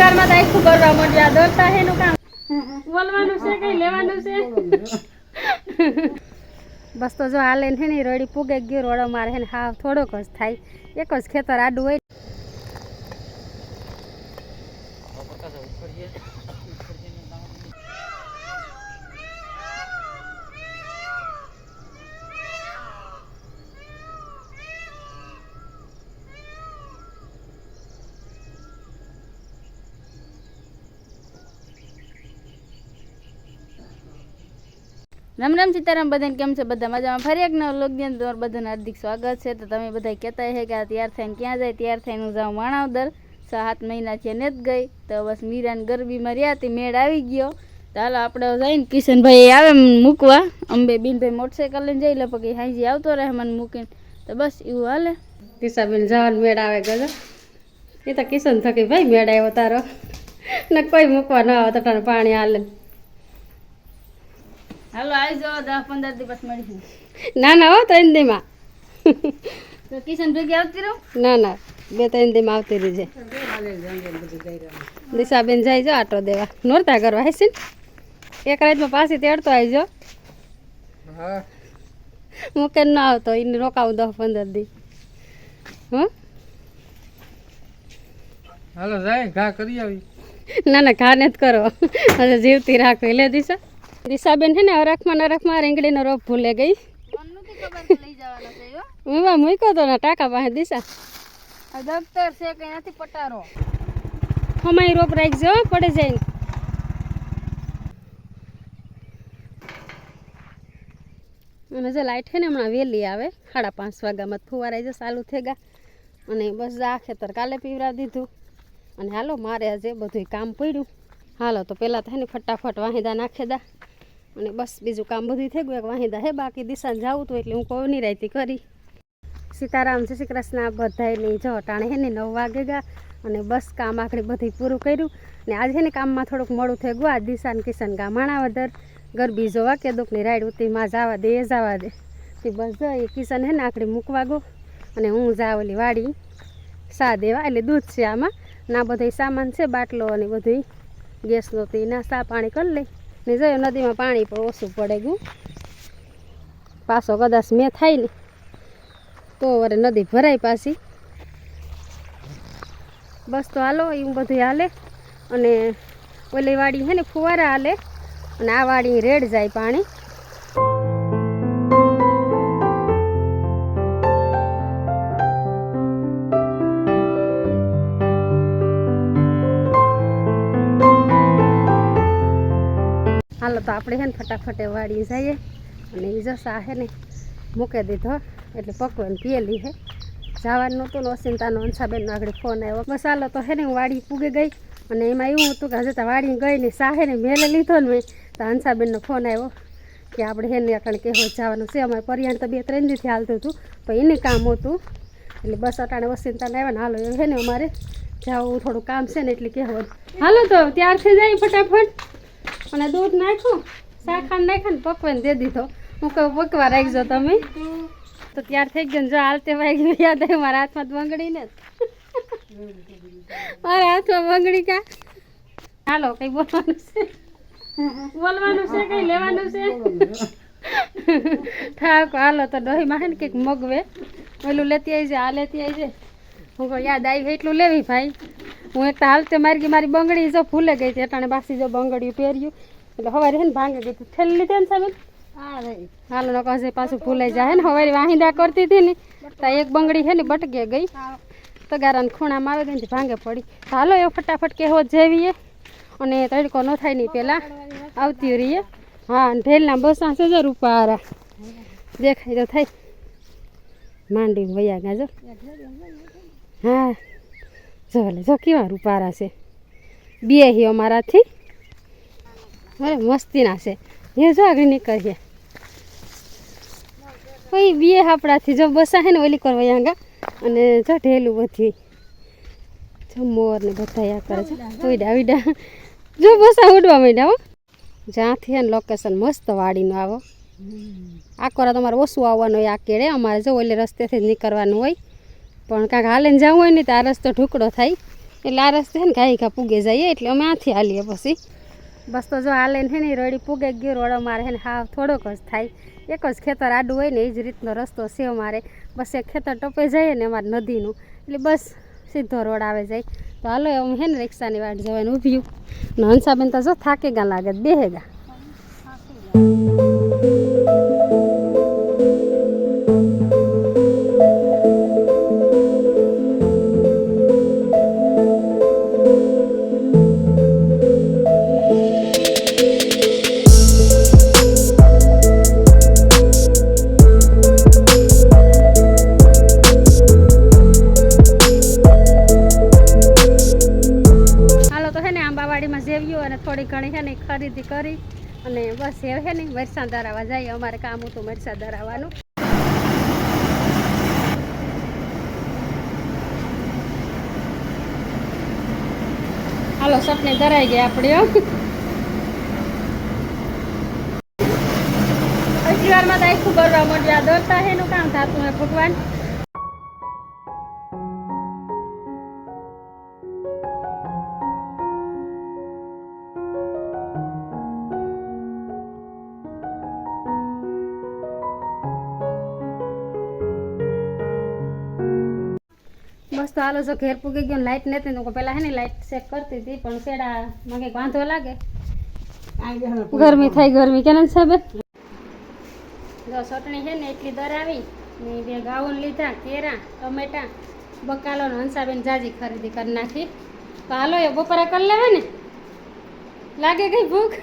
વારમાં તો આખું કરવા મળ્યા દોડતા હે નું કામ. બોલવાનું છે કઈ લેવાનું છે? બસ તો જો હાલે ને ને રોડી પૂગે ગયો રોડો મારે હે ને હા થોડોક જ થાય. એક જ ખેતર આડું હોય. રામ રામ સીતારામ, બધાને કેમ છે? બધા મજામાં? ફરી એક નવો લોકજન તમારું બધાને હાર્દિક સ્વાગત છે. તો તમે બધા કહેતા હે કે આ તૈયાર થઈને ક્યાં જાય? તૈયાર થઈને હું જાઉં માણાવદર. સાત મહિના છે ને જ ગઈ. તો બસ મીરાને ગરબીમાં રહ્યા હતી મેળ આવી ગયો. તો હાલો આપણે જઈને કિશનભાઈ આવે મૂકવા. અંબે બીનભાઈ મોટરસાઇકલ લઈને જઈ લે પછી હાંજી આવતો રહે મને મૂકીને. તો બસ એવું હાલે. કિશાબેન જવાનું મેળ આવે ગયો. એ તો કિશન થકી, ભાઈ, મેળ આવ્યો તારો. ને કોઈ મૂકવા ન આવે તો પાણી હાલે. હાલો આવી જાવ દસ પંદર દિવસ મળીશું. ના ના હો ત્રણ દીમાં. તો કિશન ભેગી આવતી રહો? ના ના બે ત્રણ દીમાં આવતી રહીજે. દિશાબેન જાય જો આટો દેવા. નોરતા કરવા હશે ને? એક રાતમાં પાછી તેડતો આવજો હું કેમ ન આવતો એને રોકાવું દસ પંદર દી. હં? હાલો જાય ઘા કરી આવી. ના ના ઘા જ કરો. હવે જીવતી રાખો લે દિશા. દિશાબેન છે ને અરખમાં નરખમાં રીંગણીનો રોપ ભૂલે ગઈ. હું. મૂક્યો તો ને ટાકા પાસે દિશા. દફતર છે કે નથી પટારો? હમાઈ રોપ રાખજો પડે જાય. અને જો લાઈટ છે ને હમણાં વહેલી આવે. સાડા પાંચ વાગ્યામાં ફુવારાઈ જશે ચાલુ થઈ ગયા. અને બસ આ ખેતર કાલે પીવરા દીધું. અને હાલો મારે આજે બધું કામ પડ્યું. હાલો તો પહેલાં થાય ને ફટાફટ વાંહીદા નાખી દા. અને બસ બીજું કામ બધું થઈ ગયું. એક વાહિદા હે બાકી દિશા જાવું હતું એટલે હું કોઈ નિરાયતી કરી. સીતારામ, જય શ્રી કૃષ્ણ બધાયની જો ટાણે હે ને નવ વાગે ગયા અને બસ કામ આખરે બધું પૂરું કર્યું. ને આજે છે ને કામમાં થોડુંક મોડું થઈ ગયું. આ દિશાને કિશન ગા માણાવદર. ગરબી જોવા કે દુઃખની રાઈડ ઉતી, માં જવા દે, એ જવા દે. તે બસ જ એ કિશન હે ને આખરે મૂકવા ગયો અને હું જા ઓલી વાડી. સા દેવા, એટલે દૂધ છે આમાં. ના બધો સામાન છે, બાટલો અને બધું ગેસનો તે ના સા પાણી કરી લઈ ને જો નદીમાં પાણી પણ ઓછું પડે ગયું. પાછો કદાચ મેં થાય ને, તો વરે નદી ભરાય પાછી. બસ તો હાલો એવું બધું હાલે. અને ઓલી વાડી છે ને, ફુવારા હાલે. અને આ વાડી રેડ જાય પાણી. હાલો તો આપણે છે ને ફટાફટે વાળી જઈએ. અને એ જસા હે ને મૂકી દીધો. એટલે પકવાન પીએલી છે. જવાનું હતું ને ઓસિંતાનો અંશાબેનનો આગળ ફોન આવ્યો. બસ હાલો તો હે ને હું વાડી પૂગી ગઈ. અને એમાં એવું હતું કે હજુ વાડી ગઈ ને સાહે ને મેલે લીધો ને મેં. તો અંશાબેનનો ફોન આવ્યો કે આપણે હે ને અટાણે કેવો જવાનું છે. અમારે પરિયાણ તો બે ત્રણ દિવસથી હાલતું હતું. તો એને કામ હતું. એટલે બસ અટાણે ઓસિંતાને આવ્યા ને હાલો, એ હે ને અમારે જાવું, થોડું કામ છે ને એટલે કહેવાનું હાલો તો ત્યારથી જાય ફટાફટ. અને દૂધ નાખ્યું. શાખાંડ નાખ્યા ને પકવાને દે દીધો. હું કહું, પકવા રાખજો તમે. તો ત્યાર થઈ ગયો ને જો હાલતે વાગી યાદ આવ્યું, મારા હાથમાં બંગડી ને મારા હાથમાં બંગડી કા? હાલો, કઈ બોલવાનું છે? બોલવાનું છે, કઈ લેવાનું છે? થાક, હાલો, તો ડોહીમાં માં ને કંઈક મગવે. ઓલું લેતી આવી જાય આ લેતી આવી જાય હું યાદ આવી એટલું લેવી ભાઈ. હું એક હાલ તે મારી ગઈ મારી બંગડી જો ફૂલે ગઈ હતી, અટાણે બાસી જો બંગડીયું પહેર્યું. એટલે હવારે હે ને ભાંગે ગઈ હતી. ઠેલી લીધી ને સાહેબ? હાલો ન કહે પાછું ફૂલાઈ જાય ને. હવારે વાહિંદા કરતી હતી ને, તો એક બંગડી છે ને બટકે ગઈ. તગારાને ખૂણામાં આવે ગઈ ભાંગે પડી. હાલો એ ફટાફટ કેવો જેવીએ. અને તડકો ન થાય નહીં પહેલાં આવતી રહીએ. હા ઢેલના બસો જો રૂપારા. દેખાય તો થાય. માંડી વૈયા ગાજો હા. જો લે, જો કેવા રૂપારા છે. બે હી અમારાથી. અરે મસ્તીના છે. એ જો આગળ નીકળીએ. પછી બે આપણાથી. જો બસા હે ને ઓલી કરવા યાંગા અને જો ઢેલું બધી જો મોર ને બધા કરે છે. ઉડા ઉડા જો બસા ઉડવા માંડ્યા હો. જ્યાંથી હે ને લોકેશન મસ્ત વાડીનું આવો. આ કોરા તમારે ઓછું આવવાનું હોય, આ કેળે અમારે જો ઓલે રસ્તેથી જ નીકળવાનું હોય. પણ કાંઈક હાલે જવું હોય ને તો આ રસ્તો ઢુકડો થાય. એટલે આ રસ્તે ને ઘાઈ ઘા પૂગે જઈએ એટલે અમે આથી હાલીએ પછી. બસ તો જો હાલે ને રડી પૂગે ગયો, રોડો મારે છે ને હાવ થોડોક જ થાય. એક જ ખેતર આડું હોય ને એ જ રીતનો રસ્તો છે અમારે. બસ એક ખેતર ટપે જઈએ ને અમારે નદીનું. એટલે બસ સીધો રોડ આવે જાય. તો હાલો અમે હે ને રિક્ષાની વાટ જવાનું ઊભ્યું ને હંસાબેન તો જો થાકે ગા લાગે બેહે થોડી ઘણી છે ને ખરીદી કરી અને બસ એ છે ને મરસા ધરાવવા જઈએ. અમારે કામ હતું મરસા ધરાવવાનું. હાલો, સપને ધરાઈ ગયા આપણે, હો. એટલી વારમાં તો આખું કરવા મળ્યું દોરતા એનું કામ થતું હોય ભગવાન. બસ તો હાલો જો ઘેર પૂગી ગયો લાઇટ નથી તો પેલા હે ને લાઇટ ચેક કરતી હતી, પણ શેડા મને વાંધો લાગે. ગરમી થઈ, ગરમી કેને સાહેબ? જો ચટણી છે ને એટલી દરાવી ને બે ગાઉન લીધા, કેરા, ટમેટા, બકાલો ને હંસાબેન જાજી ખરીદી કરી નાખી. તો હાલો એ બપોરે કરી લેવે ને? લાગે કઈ ભૂખ?